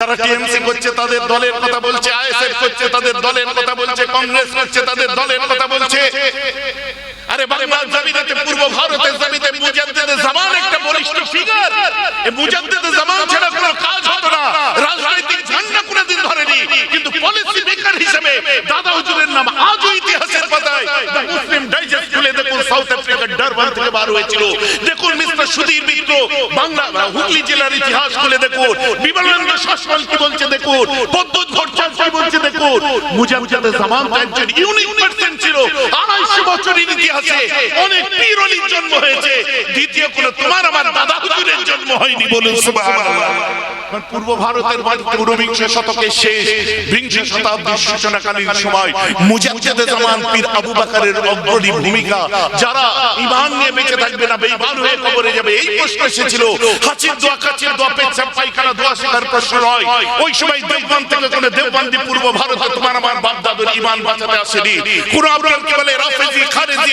যারা টিএমসি করছে তাদের দলের কথা বলছে, আইএসএফ করছে তাদের দলের কথা বলছে, কংগ্রেস করছে তাদের দলের কথা বলছে। আরে বাংলার জমিনেতে পূর্ব ভারতের জমিতে মুজাদ্দেদ জামান একটা বলিষ্ঠ ফিগার এই মুজাদ্দেদ জামান ছাড়া কোনো কাজ হতো না। রাজনৈতিক ঝান্ডা কোনোদিন ধরেনি। কিন্তু পলিসি মেকার হিসেবে দাদা হুজুরের নাম আজও ইতিহাসের পাতায়। মুসলিম ডাইজেস্ট খুলে দেখুন সাউথ আফ্রিকার ডারবান থেকে বার হয়েছিল। দেখুন মিস্টার সুধীর মিত্র বাংলা হুগলি জেলার ইতিহাস খুলে দেখুন। বিমলানন্দ শাসন কি বলছে দেখুন? পদ্মত ভট্টাচার্য কি বলছে দেখুন? মুজাদ্দেদ জামান একজন ইউনিক পার্সন ছিল আড়াইশো বছরের ইতিহাসে অনেক পীর জন্ম হয়েছে। দ্বিতীয় কোন তোমার আমার দাদা হুজুরের জন্ম হয়নি বলুন, সুবহানাল্লাহ। পূর্ব ভারতের ঊনবিংশ শতকের শেষ বিংশ শতাব্দীর সূচনাকালীন সময় মুজাদ্দেদ জামান পীর আবু বকরের অগ্রণী ভূমিকা, যারা ঈমান নিয়ে বেঁচে থাকবে না, বেঈমান হয়ে কবরে যাবে, এই প্রশ্ন এসেছিল। হাঁচির দোয়া কাচির দোয়া পেচ্ছাপ পায়খানা দোয়া শেখার প্রশ্ন নয়। ওই সময় দেববান থেকে কোন দেববান্দি পূর্ব ভারতে তোমার আমার বাপ দাদুর ঈমান বাঁচাতে আসেনি। কোন আপনার কি বলে, রাফেজি, খারেজি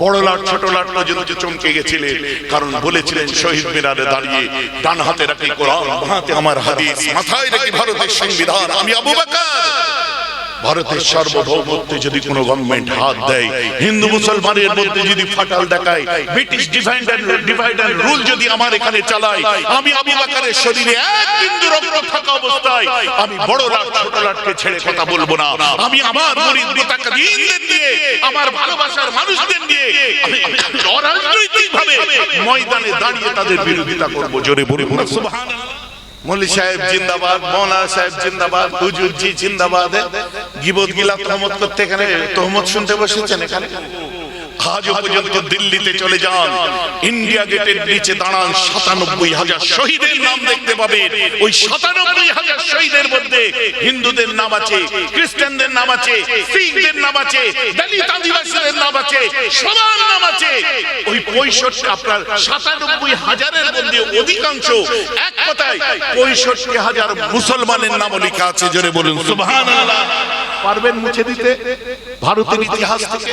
বড় লাট, ছোট লাট পর্যন্ত চমকে গেছিলেন কারণ বলেছিলেন, শহীদ মিনারে দাঁড়িয়ে ডান হাতে রাখি কোরআন হাতে আমার হাদিস, মাথায় রাখি ভারতের সংবিধান। আমি আবু বকর। ভারতের সার্বভৌমত্বে যদি কোনো গভর্নমেন্ট হাত দেয়, হিন্দু মুসলমানের মধ্যে যদি ফাটাল দেখায়, ব্রিটিশ ডিভাইড ডিভাইড রুল যদি আমার এখানে চালায়, আমি আবু বকরের শরীরে এক বিন্দু রক্ত থাকা অবস্থায়, আমি বড় লাট ছোট লাটকে ছেড়ে কথা বলব না। আমি আমার মুরিদ মুতাকাদ্দিনদের নিয়ে, আমার ভালোবাসার মানুষদের আমি অরাজনৈতিক ভাবে ময়দানে দাঁড়িয়ে তাদের বিরোধিতা করব। জোরে বলুন। সুবহানাল্লাহ। মৌলী সাহেব জিন্দাবাদ মৌলা সাহেব জিন্দাবাদ হুজুর জি জিন্দাবাদ। হিন্দুদের নাম আছে, খ্রিস্টানদের নাম আছে, শিখদের নাম আছে নাম আছে, সবার নাম আছে। ওই পঁয়ষট্টি, আপনার সাতানব্বই হাজারের মধ্যে অধিকাংশ এক কথায় পঁয়ষট্টি হাজার মুসলমানের নাম লেখা আছে, জোরে বলুন, সুবহানাল্লাহ। পারবেন মুছে দিতে। ভারতের ইতিহাস থেকে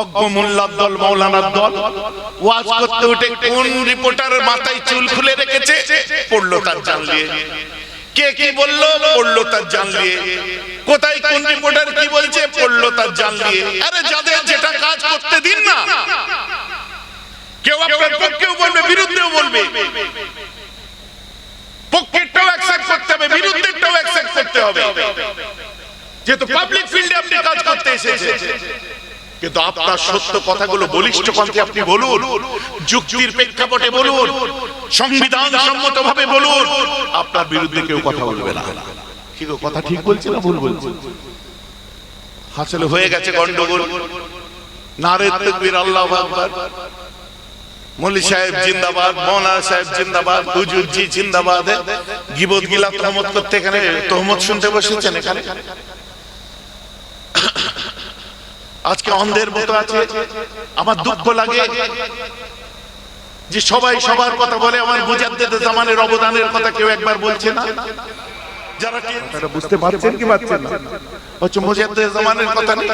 অজ্ঞ মোল্লার দল, মৌলানার দল, ওয়াজ করতে উঠে কোন রিপোর্টারের মাথায় চুল খুলে রেখেছে? পড়ল তার জানলিয়ে কে কি বলল? পড়ল তার জানলিয়ে কোথায় কোন রিপোর্টার কি বলছে? পড়ল তার জানলিয়ে আরে যাদের যেটা কাজ করতে দিন না। কেউ আপনার পক্ষেও বলবে, বিরুদ্ধেও বলবে। পক্ষেরটাও অ্যাকসেপ্ট করতে হবে, বিরুদ্ধেরটাও অ্যাকসেপ্ট করতে হবে। যেহেতু পাবলিক ফিল্ডে আপনি কাজ করতে এসেছেন। কিন্তু আপনার সত্য কথাগুলো বলিষ্ঠ কণ্ঠে আপনি বলুন, যুক্তির প্রেক্ষাপটে বলুন সংবিধান সম্মত ভাবে বলুন, আপনার বিরুদ্ধে কেউ কথা বলবে না। কথা ঠিক বলছি না ভুল বলছি? আসলে হয়ে গেছে গন্ডগোল। নারে তকবীর, আল্লাহু আকবার। মৌলী সাহেব জিন্দাবাদ মৌলা সাহেব জিন্দাবাদ হুজুর জি জিন্দাবাদ। গিবত গিলা তহমত করতে এখানে তহমত শুনতে বসেছেন এখানে। আজকে অন্ধের মতো আছে আমার দুঃখ লাগে যে সবাই সবার কথা বলে আমার মুজাদ্দেদ জামানের অবদানের কথা কেউ একবার বলছে না। যারা বুঝতে পারছেন কি পারছেন না? হচ্ছে মুজাদ্দেদ জামানের কথা নেই।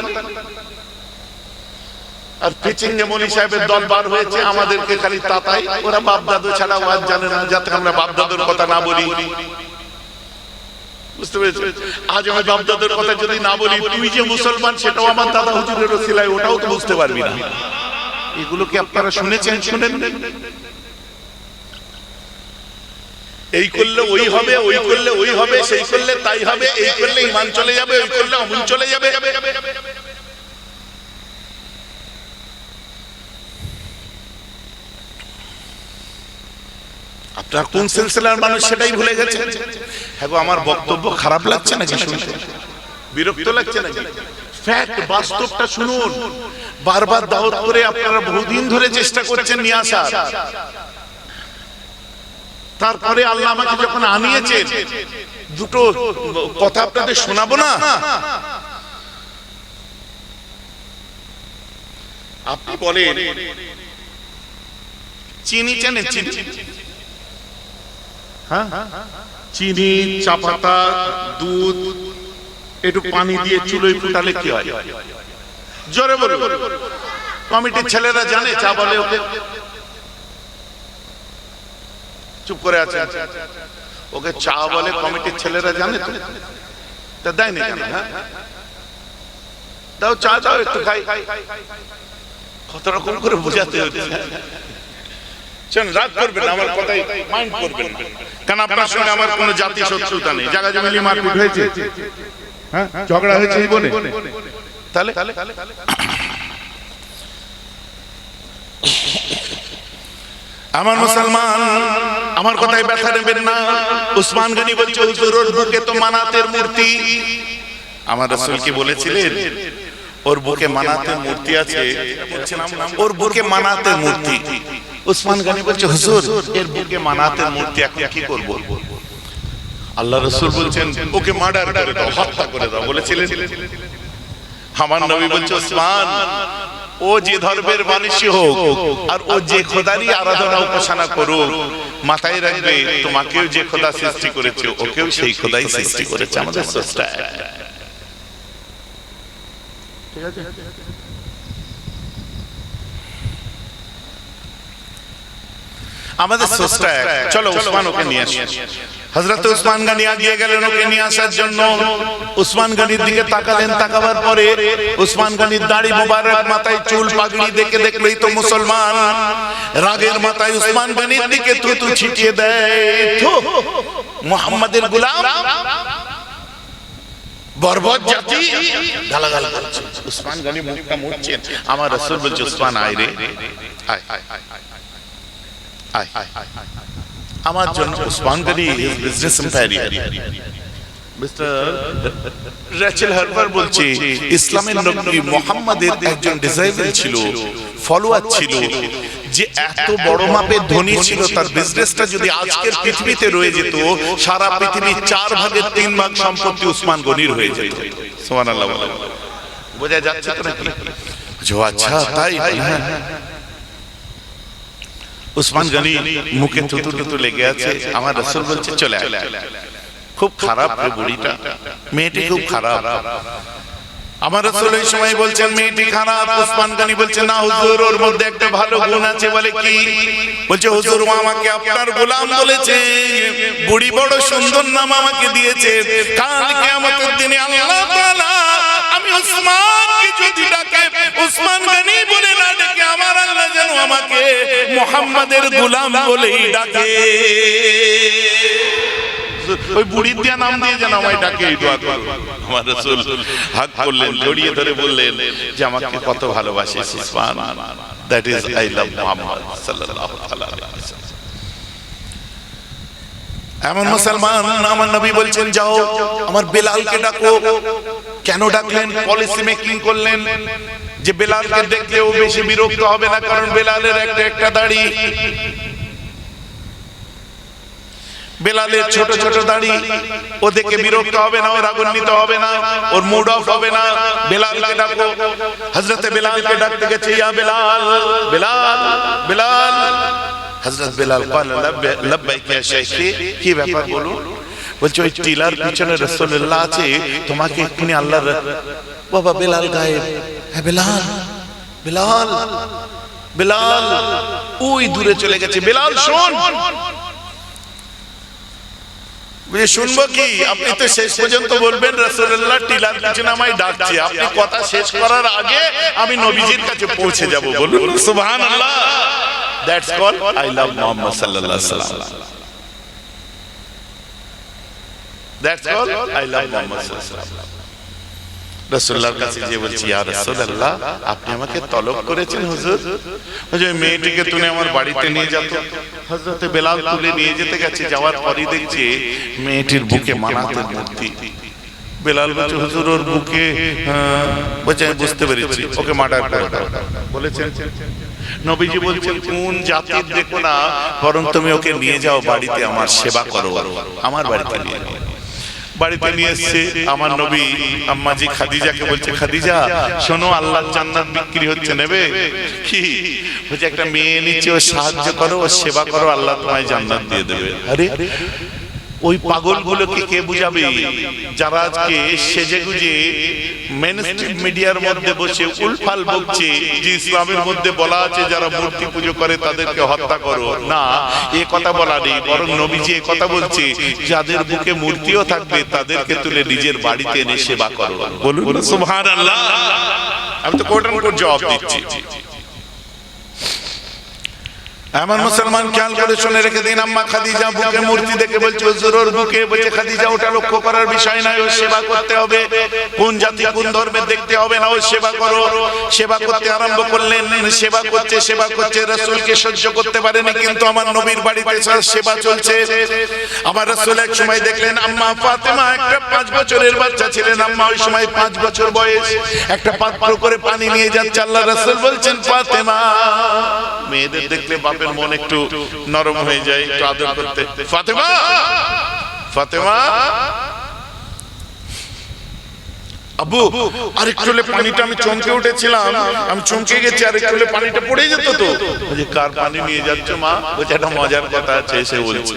আর পিচিং যে মনি সাহেবের দল বার হয়েছে আমাদেরকে খালি তাতাই। ওরা বাপ দাদু ছাড়া ওয়াজ জানে না যাতে আমরা বাপ দাদুর কথা না বলি। বুঝতে পেরেছি আজ আমি বাপদাদার কথা যদি না বলি তুই যে মুসলমান, সেটাও আমার দাদা হুজুরের সিলাই ওটাও তো বুঝতে পারবি না। এগুলো কি আপনারা শুনেছেন? শুনেন। এই করলে ওই হবে, ওই করলে ওই হবে, সেই করলে তাই হবে, এই করলে ইমান চলে যাবে, ওই করলে অমন চলে যাবে। আপনার কোন সিলসিলার মানুষ সেটাই ভুলে গেছে হ্যাঁ আমার বক্তব্য খারাপ লাগছে নাকি শুনতে? বিরক্ত লাগছে নাকি? ফ্যাক্ট বাস্তবটা শুনুন। বারবার দাওয়াত করে আপনারা বহুদিন ধরে চেষ্টা করছেন নিয়ে আসার। তারপরে আল্লাহ আমাকে যখন আনিয়েছেন, দুটো কথা আপনাদের শোনাবো না? আপনি বলেন, চিনি চেনে চিনি। হ্যাঁ? চিনি চা পাতা দুধ, একটু পানি দিয়ে চুলোয় ফুটালে কি হয়? জোরে বলে কমিটির ছেলেরা জানে চা বলে ওকে। চুপ করে আছে। ওকে চা বলে কমিটির ছেলেরা জানে তো। তা দেয় না কেন হ্যাঁ? দাও চা, দাও একটু খাই। কত রকম করে বোঝাতে হচ্ছে। শোন রাগ করবেন আমার কথাই। মাইন্ড করবেন। না। কারণ আপনার সঙ্গে আমার কোনো জাতি শত্রুতা নেই? জায়গা জমিলি মারপিট হয়েছে? হ্যাঁ? ঝগড়া হয়েছে জীবনে তাহলে? আমার মুসলমান আমার কথায় ব্যথা নেবেন না। উসমান গনি বলছে হুজুর বুকে তো মানাতের মূর্তি। আমার রাসূল কি বলেছিলেন? ওর বুকে মানাতের মূর্তি আছে। ওর বুকে মানাতের মূর্তি। উসমান গনি বলছে হুজুর এর বুকে মানাতের মূর্তি এখন কি করব? আল্লাহ রসুল বলছেন ওকে মার্ডার করে দাও হত্যা করে দাও বলেছিলেন। আমার নবী বলছে ওসমান ও যে ধর্মের মানুষই হোক আর ও যে খোদারই আরাধনা উপাসনা করুক মাথায় রাখবে তোমাকেও যে খোদা সৃষ্টি করেছে ওকেও সেই খোদাই সৃষ্টি করেছে আমাদের স্রষ্টা এক। আমাদের স্রষ্টা চলো উসমান ওকে নিয়ে আসি। হজরত উসমান গানি আগিয়ে গেলেন ওকে নিয়ে আসার জন্য। উসমান গানির দিকে তাকালেন তাকাবার পরে উসমান গানির দাড়ি মোবারক মাথায় চুল পাগড়ি দেখে দেখলেই তো মুসলমান। রাগের মাথায় উসমান গানির দিকে থুতু ছিটিয়ে দেয়। মুহাম্মাদের গোলাম। বর্বর জাতি। গালাগাল করছে। উসমান গানি মুখটা মুছছেন আমার রাসূল বলছে উসমান আয় রে। আয় আয় আয়। আয়। আমার জন্য উসমান গনি বিজনেস এম্পায়ারিয়ার মিস্টার রেচেল হারবার বলছে ইসলামের নবী মোহাম্মদের একজন ডিজাইবল ছিল ফলোয়ার ছিল যে এত বড় মাপের ধনী ছিল তার বিজনেসটা যদি আজকের পৃথিবীতে রয়ে যেত সারা পৃথিবীর চার ভাগের তিন ভাগ সম্পত্তি উসমান গনির হয়ে যেত। সুবহানাল্লাহ। বলে। বোঝা যাচ্ছে তো নাকি? আচ্ছা তাই? হ্যাঁ উসমান গনি মুখে থুতু টুতু লেগে আছে আমার রসুল বলছে চলে আয়। খুব খারাপ রে বুড়িটা। মেয়েটি খুব খারাপ। আমার রসুল এই সময় বলছেন মেয়েটি খারাপ। উসমান গনি বলছে না হুজুর ওর মধ্যে একটা ভালো গুণ আছে বলে কি? বলছে হুজুর আমাকে আপনার গোলাম বলেছে বুড়ি বড় সুন্দর নাম আমাকে দিয়েছে কালকে আমাদের দিনে আল্লাহ তাআলা আমি উসমানকে যদি ডাকে আমাকে মোহাম্মদের ডাকে। ওই বুড়ির নাম দিয়ে যেন আমায় ডাকে, এই ধরে বললেন যে আমাকে কত ভালোবাসে Usman. That is I love Muhammad সাল্লাল্লাহু আলাইহি এমন মুসলমান আমার নবী বলছেন, যাও, আমার বেলালকে ডাকো। কেন ডাকলেন? পলিসি মেকিং করলেন। যে বেলালকে দেখলে ও বেশি বিরক্ত হবে না, কারণ বেলালের একটা একটা দাড়ি। বেলালের ছোট ছোট দাড়ি, ও দেখে বিরক্ত হবে না, ও রাগান্বিত হবে না, ওর মুড অফ হবে না। বেলালকে ডাকো। হযরতে বেলালকে ডাকতে গেছে, ইয়া বেলাল বেলাল বেলাল। হজরত বেলাল লাব্বাইকা শাইখি, কি ব্যাপার বলুন? বলছে, ওই টিলার পিছনে রাসূলুল্লাহ আছে, তোমাকে এক্ষুনি আল্লাহর বাবা, বেলাল গায়েব। হ্যাঁ বেলাল বেলাল বেলাল, ওই দূরে চলে গেছে। বেলাল, শোন! শুনব কি? আপনি তো শেষ পর্যন্ত বলবেন রসুল্লাহ টিলার পিছনে আমায় ডাকছে। আপনি কথা শেষ করার আগে আমি নবীজির কাছে পৌঁছে যাব। বলুন, সুবহানাল্লাহ। That's call I love Muhammad সাল্লাল্লাহু আলাইহি ওয়াসাল্লাম that's call I love Muhammad সাল্লাল্লাহু আলাইহি ওয়াসাল্লাম রসুল্লাহর কাছে যে বলছি ইয়া রাসূলুল্লাহ আপনি আমাকে তলব করেছেন হুজুর? ওই মেয়েটিকে তুমি আমার বাড়িতে নিয়ে যাও। হযরতে বেলাল তুলে নিয়ে যেতে গেছে যাওয়ার পরই দেখছে মেয়েটির বুকে মানাতের মূর্তি। বেলাল বলছে হুজুর ওর বুকে বলছে আমি বুঝতে পেরেছি ওকে মার্ডার করে দাও। বলেছেন নবীজি বলছেন, কোন জাতির দেখো না, বরং তুমি ওকে নিয়ে যাও, বাড়িতে আমার সেবা করো, আমার বাড়িতে নিয়ে যাও। বাড়িতে নিয়ে এসছে আমার নবী আম্মাজি খাদিজাকে বলছে, খাদিজা, শোনো, আল্লাহর জান্নাত বিক্রি হচ্ছে, নেবে? কি? বলছে, একটা মেয়ে নিচ্ছে, ও সাহায্য করো সেবা করো, আল্লাহ তোমায় জান্নাত দিয়ে দেবে। আরে ওই পাগলগুলোকে কে বুঝাবে? যারা আজকে সেজে গুজে মেনস্ট্রিম মিডিয়ার মধ্যে বসে উলফাল বকছে যে ইসলামের মধ্যে বলা আছে যারা মূর্তি পুজো করে তাদেরকে হত্যা করো। না এ কথা বলা নেই বরং নবীজি এ কথা বলছে যাদের বুকে মূর্তিও থাকবে তাদেরকে তুলে নিজের বাড়িতে এনে সেবা করো। বলুন সুবহানাল্লাহ। আমি তো কোট কোট জবাব দিচ্ছি। এমন মুসলমান খেয়াল করে শুনে রেখে দিন আম্মা খাদিজা বুকে মূর্তি দেখে বলছে হুজুর বুকে বলছে খাদিজা ওটা লক্ষ্য করার বিষয় নয় ও সেবা করতে হবে। কোন জাতি কোন ধর্মের দেখতে হবে না ও সেবা করো। সেবা করতে আরম্ভ করলেন সেবা করছে সেবা করছে রাসূলকে সহ্য করতে পারেনি কিন্তু আমার নবীর বাড়িতে সেবা চলছে। আমার রাসূল এক সময় দেখলেন আম্মা ফাতেমা একটা পাঁচ বছরের বাচ্চা ছিলেন আম্মা ওই সময় পাঁচ বছর বয়স একটা পাত্র করে পানি নিয়ে যাচ্ছে আল্লাহ রাসূল বলছেন ফাতেমা মেয়েদের দেখলে বাপের মন একটু নরম হয়ে যায়, একটু আদর করতে। ফাতেমা! ফাতেমা! আবু আর একটু পানিটা আমি চমকে উঠেছিলাম। আমি চমকে গেছি আর একটু পানিটা পড়ে যেত তো। কার পানি নিয়ে যাচ্ছ মা? বলছে, একটা মজার কথা আছে এসে বলছে।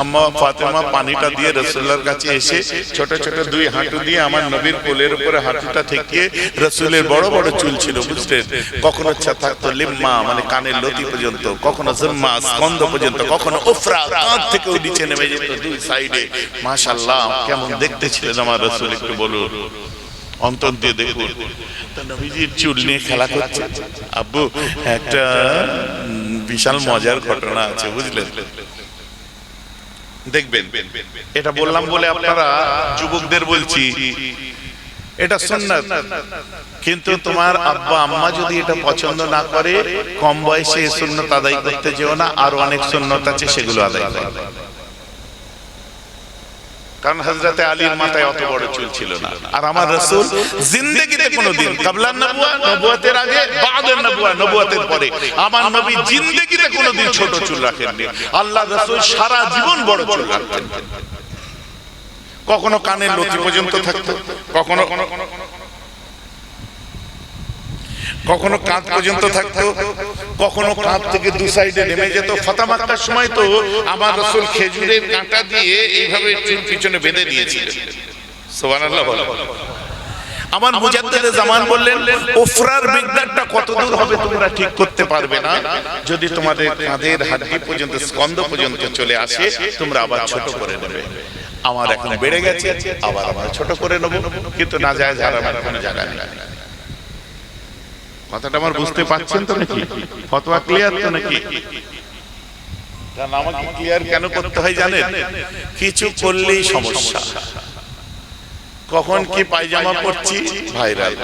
আম্মা ফাতেমা পানিটা দিয়ে রসুল্লার কাছে এসে ছোট ছোট দুই হাঁটু দিয়ে আমার নবীর কোলের উপরে হাঁটুটা থেকে রসুলের বড় বড় চুল ছিল, বুঝলেন? কখনো থাকতো লিম্মা মানে কানের লতি পর্যন্ত, কখনো জিম্মা স্কন্দ পর্যন্ত, কখনো উফরা, কাঁধ থেকে নিচে নেমে যেত দুই সাইডে। মাশাআল্লাহ, কেমন দেখতে ছিলেন আমার রসুল, একটু বলুন। অন্তর দিয়ে দেখুন। নবীজির চুল নিয়ে খেলা করছে। আব্বু, একটা বিশাল মজার ঘটনা আছে, বুঝলেন? দেখবেন। এটা বললাম বলে আপনারা যুবকদের বলছি। এটা সুন্নাত। কিন্তু তোমার আব্বা আম্মা যদি এটা পছন্দ না করে কম বয়সে সুন্নত আদায় করতে যেও না আর অনেক সুন্নত আছে সেগুলো আদায় করো। কারণ হজরতে আলীর মাথায় অত বড় চুল ছিল না। আর আমার রসুল জিন্দগিতে কোনোদিন কাবলার নবুয়া নবুয়াতের আগে বাদের নবুয়া নবুয়াতের পরে। আমার নবী জিন্দগিতে কোনোদিন ছোট চুল রাখেননি। আল্লাহ রসুল সারা জীবন বড় চুল রাখতেন। কখনো কানের লতি পর্যন্ত থাকতো কখনো কখনো কাঁধ পর্যন্ত থাকতো কখনো কাঁধ থেকে দু সাইডে নেমে যেত। ফাতামাক্কার সময় তো আমার রসুল খেজুরের কাঁটা দিয়ে এইভাবে চুল পিছনে বেঁধে দিয়েছিলেন বলো। আমার মুজাদ্দিদে জামান বললেন ওফরার কত দূর হবে তোমরা ঠিক করতে পারবে না। যদি তোমাদের কাঁধের হাড্ডি পর্যন্ত স্কন্দ পর্যন্ত চলে আসে তোমরা আবার ছোট করে নেবে। আমার এখন বেড়ে গেছে আবার আবার ছোট করে নেব। কিন্তু না যায় যারা আমার কোনো জায়গা নেই। কথাটা আমার বুঝতে পাচ্ছেন তো নাকি? ফতোয়া ক্লিয়ার তো নাকি? আমাকে ক্লিয়ার কেন করতে হয় জানেন? কিছু করলেই সমস্যা। কখন কি পায়জামা পরছি? ভাইরাল।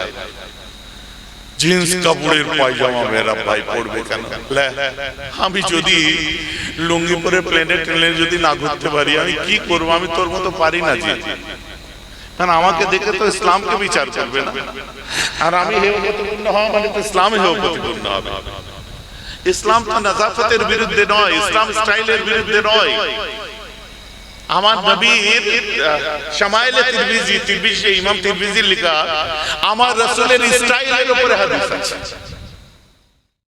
জিন্স কাপড়ের পায়জামা মেয়েরা ভাই পড়বে কেন? আমি যদি লুঙ্গি পরে প্লেনে ট্রেনে যদি না ঘুরতে পারি আমি কি করব? আমি তোর মতো পারি না যে। কারণ আমাকে দেখে তো ইসলামকে বিচার করবে না। আর আমি প্রতিপূর্ণ হওয়া মানে তো ইসলাম প্রতিপূর্ণ হবে। ইসলাম তো নাজাফতের বিরুদ্ধে নয়, ইসলাম স্টাইলের বিরুদ্ধে নয়। আমার নবীর শামাইলে ইমাম তিরমিজি লেখা, আমার রাসূলের স্টাইলের উপরে হাদিস আছে।